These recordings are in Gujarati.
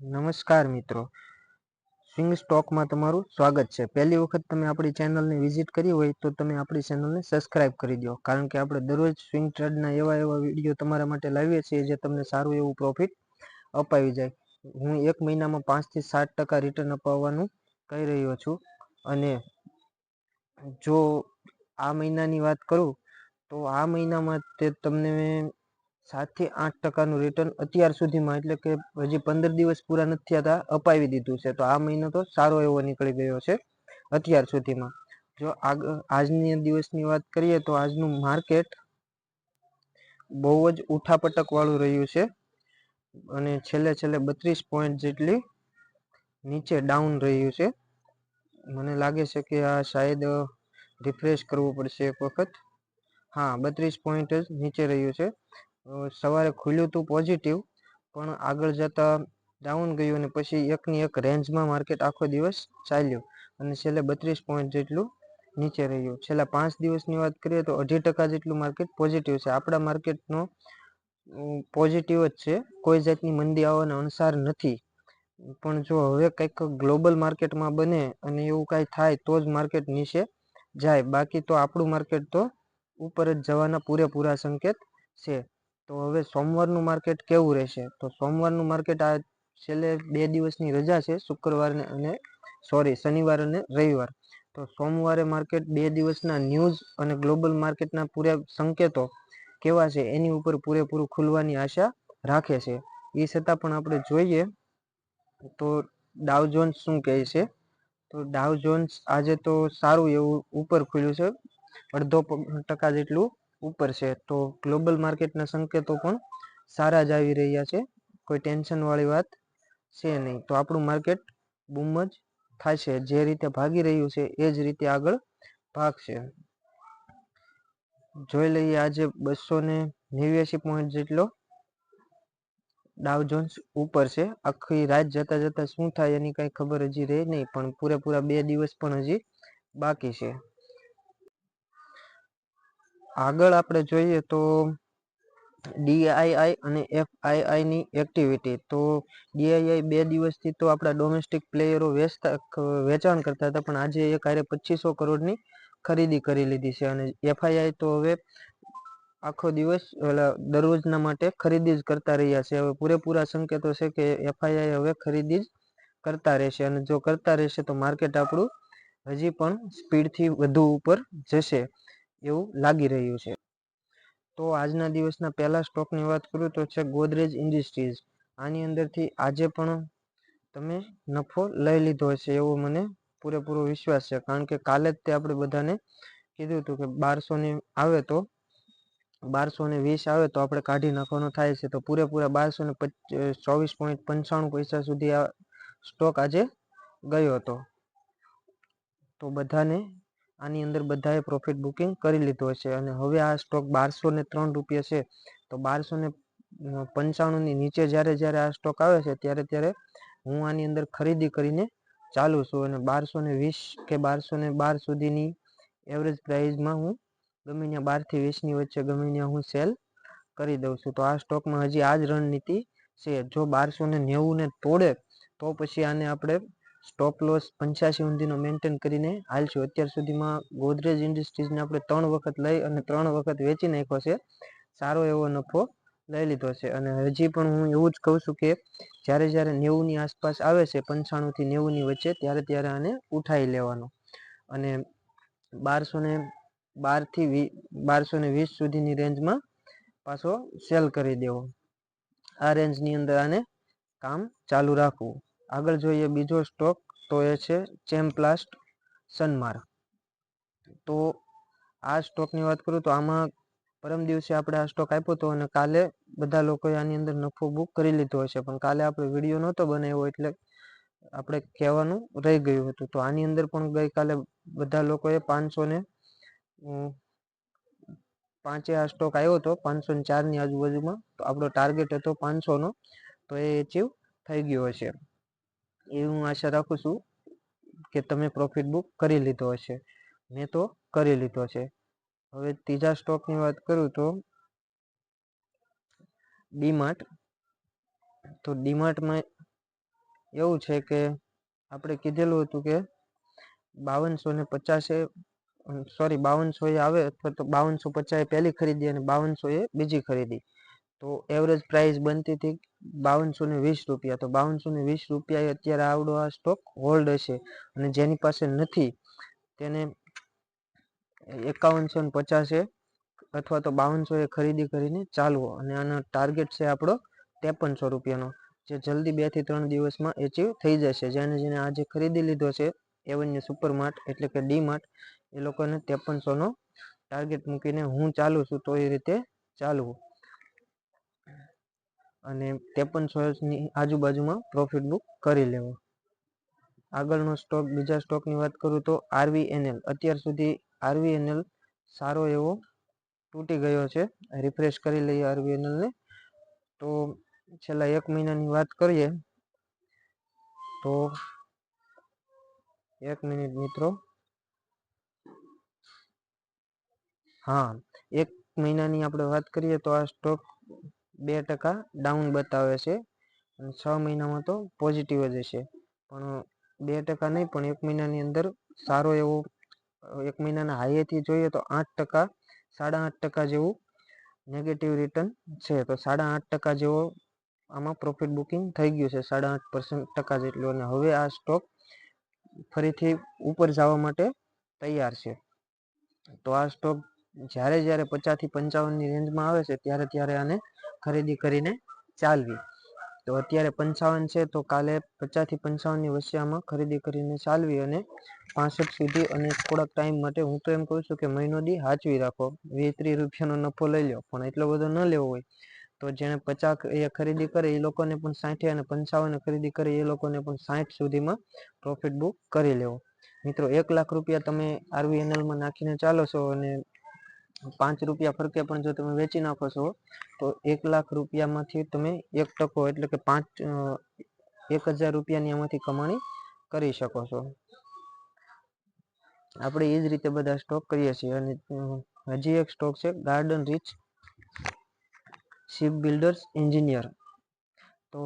નમસ્કાર મિત્રો. સ્વિંગ સ્ટોકમાં તમારું સ્વાગત છે. પહેલી વખત તમે આપણી ચેનલને વિઝિટ કરી હોય તો તમે આપણી ચેનલને સબસ્ક્રાઇબ કરી દો. કારણ કે આપણે દરરોજ સ્વિંગ ટ્રેડના એવા એવા વીડિયો તમારા માટે લાવીએ છીએ જે તમને સારું એવું પ્રોફિટ અપાવી જાય. હું એક મહિનામાં પાંચથી સાત ટકા રિટર્ન અપાવવાનું કહી રહ્યો છું. અને જો આ મહિનાની વાત કરું તો આ મહિનામાં તે તમને સાતથી આઠ ટકાનું રિટર્ન અત્યાર સુધીમાં, એટલે કે હજી પંદર દિવસ પૂરા નથી થયા અપાવી દીધું છે. તો આ મહિનો તો સારો એવો નીકળી ગયો છે અત્યાર સુધીમાં. જો આજની દિવસની વાત કરીએ તો આજનું માર્કેટ બહુ જ ઉઠાપટક વાળું રહ્યું છે અને છેલ્લે છેલ્લે બત્રીસ પોઈન્ટ જેટલી નીચે ડાઉન રહ્યું છે. મને લાગે છે કે આ શાયદ રિફ્રેશ કરવું પડશે એક વખત. હા, બત્રીસ પોઈન્ટ જ નીચે રહ્યું છે. સવારે ખુલ્યું હતું પોઝિટિવ પણ આગળ જતા ડાઉન ગયું અને પછી એકની એક રેન્જમાં માર્કેટ આખો દિવસ ચાલ્યું અને છેલ્લે બત્રીસ પોઈન્ટ જેટલું નીચે રહ્યું. છેલ્લા પાંચ દિવસની વાત કરીએ તો અઢી ટકા જેટલું માર્કેટ પોઝિટિવ છે. આપણા માર્કેટનો પોઝિટિવ જ છે. કોઈ જાતની મંદી આવવાના અણસાર નથી. પણ જો હવે કંઈક ગ્લોબલ માર્કેટમાં બને અને એવું કાંઈ થાય તો જ માર્કેટ નીચે જાય. બાકી તો આપણું માર્કેટ તો ઉપર જ જવાના પૂરેપૂરા સંકેત છે. તો હવે સોમવારનું માર્કેટ કેવું રહેશે? તો સોમવારનું માર્કેટ આ છેલ્લે બે દિવસની રજા છે, શુક્રવારને અને સોરી, શનિવાર અને રવિવાર. તો સોમવારે માર્કેટ બે દિવસના ન્યૂઝ અને ગ્લોબલ માર્કેટના પૂરા સંકેતો કેવા છે, એની ઉપર પૂરેપૂરું ખુલવાની આશા રાખે છે. એ છતાં પણ આપણે જોઈએ તો ડાવ જોન્સ શું કહે છે? તો ડાવ જોન્સ આજે તો સારું એવું ઉપર ખુલ્યું છે, અડધો ટકા જેટલું ઉપર છે. તો ગ્લોબલ માર્કેટના સંકેતો પણ સારા જ આવી રહ્યા છે. કોઈ ટેન્શનવાળી વાત છે નહીં. તો આપણું માર્કેટ બૂમ જ થશે જે રીતે ભાગી રહ્યું છે, એ જ રીતે આગળ ભાગશે. જોઈ લઈએ આજે બસો ને નેવ્યાસી પોઈન્ટ જેટલો ડાવ જોન્સ ઉપર છે. આખી રાત જતા જતા શું થાય એની કઈ ખબર હજી રહે નહીં, પણ પૂરેપૂરા બે દિવસ પણ હજી બાકી છે. આગળ આપણે જોઈએ તો ડીઆઈઆઈ અને એફઆઈઆઈ ની એક્ટિવિટી તો ડીઆઈઆઈ બે દિવસથી તો આપણા ડોમેસ્ટિક પ્લેયરો વેચતા વેચાણ કરતા હતા, પણ આજે એક કાર્ય પચીસો કરોડની ખરીદી કરી લીધી છે. અને એફઆઈઆઈ તો હવે આખો દિવસ ઓલા દરરોજના માટે ખરીદી જ કરતા રહ્યા છે. હવે પૂરેપૂરા સંકેતો છે કે એફઆઈઆઈ હવે ખરીદી જ કરતા રહેશે. અને જો કરતા રહેશે તો માર્કેટ આપણું હજી પણ સ્પીડથી વધુ ઉપર જશે. એવું લાગી રહ્યું છે. તો આજના દિવસના પહેલા સ્ટોકની વાત કરું તો છે ગોદરેજ ઇન્ડસ્ટ્રીઝ. આની અંદરથી આજે પણ તમે નફો લઈ લીધો હશે એવો મને પૂરેપૂરો વિશ્વાસ છે. કારણ કે કાલે જ તે આપણે બધાને કીધું હતું કે બારસો ને આવે તો બારસો ને વીસ આવે તો આપણે કાઢી નાખવાનો થાય છે. તો પૂરેપૂરા બારસો ને ચોવીસ પોઈન્ટ પંચાણું પૈસા સુધી આ સ્ટોક આજે ગયો હતો. તો બધાને આની અંદર બધાએ પ્રોફિટ બુકિંગ કરી લીધો છે અને હવે આ સ્ટોક બારસો ને ત્રણ રૂપિયા છે. તો બારસો ને પંચાણુંની નીચે જ્યારે જ્યારે આ સ્ટોક આવે છે, ત્યારે ત્યારે હું આની અંદર ખરીદી કરીને ચાલુ છું. અને બારસો ને વીસ કે બારસો ને બાર સુધીની એવરેજ પ્રાઇઝમાં હું ગમે ત્યાં બારથી વીસની વચ્ચે ગમે ત્યાં હું સેલ કરી દઉં છું. તો આ સ્ટોકમાં હજી આ જ રણનીતિ છે. જો બારસો ને નેવું ને તોડે, તો પછી આને આપણે સ્ટોપ લોસ પંચ્યાસી સુધીનો મેન્ટેન કરીને હાલશું અત્યાર સુધીમાં ગોદરેજ ઇન્ડસ્ટ્રીઝને આપણે ત્રણ વખત લઈ અને ત્રણ વખત વેચી નાખ્યો છે. સારો એવો નફો લઈ લીધો છે. અને હજી પણ હું એવું જ કહું છું કે જ્યારે જ્યારે નેવુંની આસપાસ આવે છે, પંચાણુંથી નેવુંની વચ્ચે, ત્યારે ત્યારે આને ઉઠાવી લેવાનો. અને બારસો ને બારથી વી, બારસો ને વીસ સુધીની રેન્જમાં પાછો સેલ કરી દેવો. આ રેન્જની અંદર આને કામ ચાલુ રાખવું. આગળ જોઈએ બીજો સ્ટોક તો એ છે ચેમ્પ્લાસ્ટ સનમાર તો આ સ્ટોકની વાત કરું તો આમાં પરમ દિવસે આપણે આ સ્ટોક આપ્યો હતો અને કાલે બધા લોકોએ આની અંદર નફો બુક કરી લીધો હશે. પણ કાલે આપણે વીડિયો નહોતો બનાવ્યો એટલે આપણે કહેવાનું રહી ગયું હતું. તો આની અંદર પણ ગઈકાલે બધા લોકોએ પાંચસો ને પાંચે આ સ્ટોક આવ્યો હતો, પાંચસો ને ચારની આજુબાજુમાં. તો આપણો ટાર્ગેટ હતો પાંચસોનો. તો એ એચીવ થઈ ગયો હશે. એ હું આશા રાખું છું કે તમે પ્રોફિટ બુક કરી લીધો હશે. મેં તો કરી લીધો છે. હવે ત્રીજા સ્ટોકની વાત કરું તો ડીમાર્ટ. તો ડીમાર્ટમાં એવું છે કે આપણે કીધેલું હતું કે બાવનસો ને પચાસે સોરી બાવનસો એ આવે અથવા તો બાવનસો પચાસ પહેલી ખરીદી અને બાવનસો એ બીજી ખરીદી. તો એવરેજ પ્રાઇસ બનતી હતી બાવનસો ને વીસ રૂપિયા. તો બાવનસો ને વીસ રૂપિયા અત્યારે આવડો આ સ્ટોક હોલ્ડ હશે અને જેની પાસે નથી તેને એકાવનસો ને પચાસે અથવા તો બાવનસો એ ખરીદી કરીને ચાલવો. અને આનો ટાર્ગેટ છે આપણો ત્રેપનસો રૂપિયાનો, જે જલ્દી બેથી ત્રણ દિવસમાં એચીવ થઈ જશે. જેને જેને આજે ખરીદી લીધો છે એવન્યુ સુપર માર્ટ એટલે કે ડી માર્ટ એ લોકોને ત્રેપનસોનો ટાર્ગેટ મૂકીને હું ચાલુ છું તો એ રીતે ચાલવું. અને ત્રેપનસોની આજુબાજુમાં પ્રોફિટ બુક કરી લેવો. આગળનો સ્ટોક બીજા સ્ટોકની વાત કરું તો આરવીએનએલ અત્યાર સુધી આરવીએનએલ સારો એવો તૂટી ગયો છે. રિફ્રેશ કરી લઈએ આરવીએનએલને તો છેલ્લા એક મહિનાની વાત કરીએ તો એક મિનિટ મિત્રો. હા, એક મહિનાની આપણે વાત કરીએ તો આ સ્ટોક બે ટકા ડાઉન બતાવે છે. છ મહિનામાં તો પોઝિટિવ જ હશે. પણ બે ટકા નહીં, પણ એક મહિનાની અંદર સારો એવો, એક મહિનાના હાઈએથી જોઈએ તો આઠ ટકા, સાડા આઠ ટકા જેવું નેગેટિવ રિટર્ન છે. તો સાડા આઠ ટકા જેવો આમાં પ્રોફિટ બુકિંગ થઈ ગયું છે, સાડા આઠ પર્સન્ટ ટકા જેટલું. અને હવે આ સ્ટોક ફરીથી ઉપર જવા માટે તૈયાર છે. તો આ સ્ટોક જ્યારે જ્યારે પચાસથી પંચાવનની રેન્જમાં આવે છે, ત્યારે ત્યારે આને ખરીદી કરીને ચાલવી. તો અત્યારે પંચાવન છે, તો કાલે પચાસથી પંચાવનની વચ્ચે આમાં ખરીદી કરીને ચાલવી અને પાસઠ સુધી અને થોડાક ટાઈમ માટે હું તો એમ કહું છું કે મહિનો દી હાચવી રાખો. વીસ ત્રીસ રૂપિયાનો નફો લઈ લો પણ એટલો બધો ન લેવો હોય. તો જેણે પચાસ એ ખરીદી કરે, એ લોકોને પણ સાઠે અને પંચાવન ખરીદી કરે, એ લોકોને પણ સાઠ સુધીમાં પ્રોફિટ બુક કરી લેવો. મિત્રો, એક લાખ રૂપિયા તમે આરવીએનએલમાં નાખીને ચાલો છો અને પાંચ રૂપિયા ફરકે પણ જો તમે વેચી નાખો છો, તો એક લાખ રૂપિયામાંથી તમે એક ટકો એટલે કે પાંચ એક હજાર રૂપિયાની આમાંથી કમાણી કરી શકો છો. આપણે એ જ રીતે બધા સ્ટોક કરીએ છીએ અને હજી એક સ્ટોક છે Garden Reach Ship Builders Engineer તો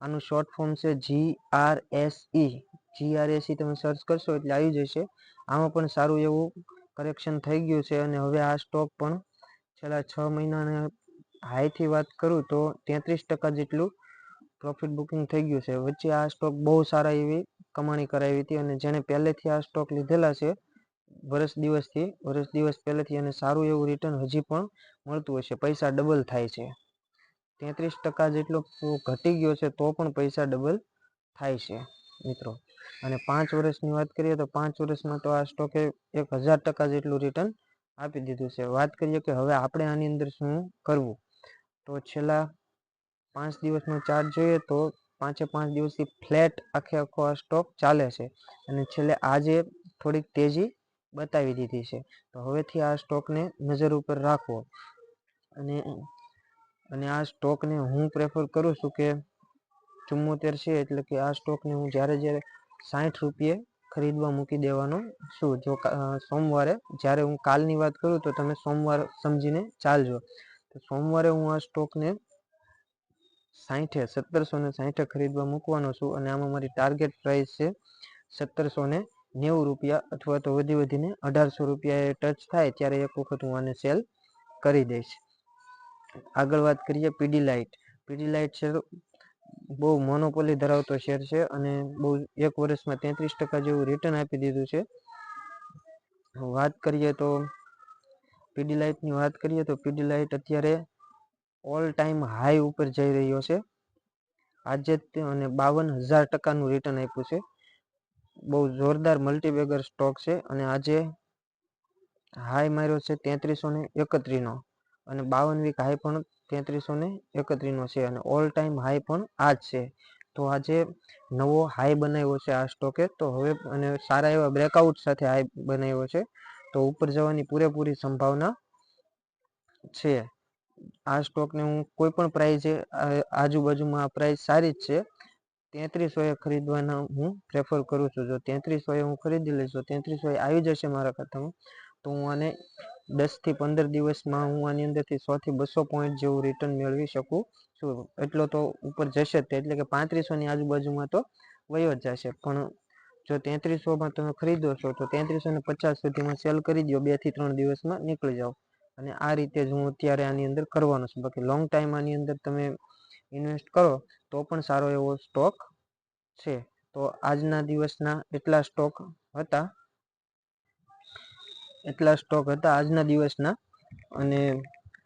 આનું શોર્ટ ફોર્મ છે G R S E G R S E તમે સર્ચ કરશો એટલે આવી જશે. આમાં પણ સારું એવું કરેક્શન થઈ ગયું છે અને હવે આ સ્ટોક પણ છેલ્લા છ મહિનાના હાઈથી વાત કરું તો તેત્રીસ ટકા જેટલું પ્રોફિટ બુકિંગ થઈ ગયું છે. વચ્ચે આ સ્ટોક બહુ સારા એવી કમાણી કરાવી હતી અને જેણે પહેલેથી આ સ્ટોક લીધેલા છે વર્ષ દિવસથી વર્ષ દિવસ પહેલેથી અને સારું એવું રિટર્ન હજી પણ મળતું હશે પૈસા ડબલ થાય છે. તેત્રીસ ટકા જેટલો ઘટી ગયો છે તો પણ પૈસા ડબલ થાય છે. મિત્રો અને પાંચ વર્ષની વાત કરીએ તો પાંચ વર્ષમાં તો આ સ્ટોકે એક હજાર ટકા જેટલું રિટર્ન આપી દીધું છે. વાત કરીએ કે હવે આપણે આની અંદર શું કરવું? તો છેલ્લા પાંચ દિવસનો ચાર્ટ જોઈએ તો પાંચે પાંચ દિવસથી ફ્લેટ આખે આખો આ સ્ટોક ચાલે છે. અને છેલ્લે આજે થોડીક તેજી બતાવી દીધી છે. તો હવેથી આ સ્ટોકને નજર ઉપર રાખવો અને અને આ સ્ટોકને હું પ્રેફર કરું છું કે ચુમ્મોતેર છે એટલે કે આ સ્ટોકને હું જ્યારે જ્યારે સાઠ રૂપિયે ખરીદવા મૂકી દેવાનો છું. જો સોમવારે જ્યારે હું કાલની વાત કરું તો તમે સોમવાર સમજીને ચાલજો. તો સોમવારે હું આ સ્ટોકને સાઠે, સત્તરસો ને સાઠે ખરીદવા મૂકવાનો છું અને આમાં મારી ટાર્ગેટ પ્રાઇસ છે સત્તરસો ને નેવું રૂપિયા અથવા તો વધી વધીને અઢારસો રૂપિયા ટચ થાય ત્યારે એક વખત હું આને સેલ કરી દઈશ. આગળ વાત કરીએ પીડી લાઇટ. પીડી લાઇટ છે બહુ મોનોપોલી ધરાવતો શેર છે અને બહુ એક વર્ષમાં તેત્રીસ ટકા જેવું રિટર્ન આપી દીધું છે. વાત કરીએ તો પીડી લાઇટની વાત કરીએ તો પીડી લાઇટ અત્યારે ઓલ ટાઈમ હાઈ ઉપર જઈ રહ્યો છે. આજે અને બાવન હજાર ટકાનું રિટર્ન આપ્યું છે. બહુ જોરદાર મલ્ટીબેગર સ્ટોક છે અને આજે હાઈ માર્યો છે તેત્રીસો ને એકત્રીસનો અને બાવન વીક હાઈ પણ તેત્રીસો ને એકત્રીસનો છે અને ઓલ ટાઈમ હાઈ પણ આ જ છે. તો આજે નવો હાઈ બનાવ્યો છે આ સ્ટોકે તો હવે અને સારા એવા બ્રેકઆઉટ સાથે હાઈ બનાવ્યો છે. તો ઉપર જવાની પૂરેપૂરી સંભાવના છે. આ સ્ટોકને હું કોઈ પણ પ્રાઇઝે આજુબાજુમાં આ પ્રાઇસ સારી જ છે. તેત્રીસો એ ખરીદવાના હું પ્રેફર કરું છું. જો તેત્રીસો એ હું ખરીદી લઈશ, તો તેત્રીસો એ આવી જશે મારા ખાતામાં. તો હું આને દસથી પંદર દિવસમાં હું આની અંદરથી સોથી બસો પોઈન્ટ જેવું રિટર્ન મેળવી શકું છું. એટલો તો ઉપર જશે જ તે, એટલે કે પાંત્રીસોની આજુબાજુમાં તો વયો જ જશે. પણ જો તેત્રીસોમાં તમે ખરીદો છો, તો તેત્રીસો ને પચાસ સુધીમાં સેલ કરી દો બેથી ત્રણ દિવસમાં નીકળી જાઓ. અને આ રીતે જ હું અત્યારે આની અંદર કરવાનો છું. બાકી લોંગ ટાઈમ આની અંદર તમે ઇન્વેસ્ટ કરો, તો પણ સારો એવો સ્ટોક છે. તો આજના દિવસના એટલા સ્ટોક હતા. એટલા સ્ટોક હતા આજના દિવસના. અને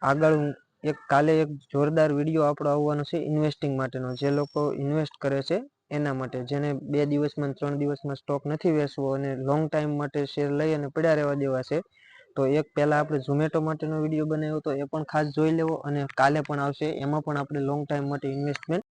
આગળ એક કાલે એક જોરદાર વીડિયો આપણો આવવાનો છે ઇન્વેસ્ટિંગ માટેનો. જે લોકો ઇન્વેસ્ટ કરે છે એના માટે. જેને બે દિવસમાં ત્રણ દિવસમાં સ્ટોક નથી વેચવો અને લોંગ ટાઈમ માટે શેર લઈ અને પડ્યા રહેવા દેવા છે, તો એક પહેલાં આપણે ઝોમેટો માટેનો વીડિયો બનાવ્યો તો એ પણ ખાસ જોઈ લેવો અને કાલે પણ આવશે. એમાં પણ આપણે લોંગ ટાઈમ માટે ઇન્વેસ્ટમેન્ટ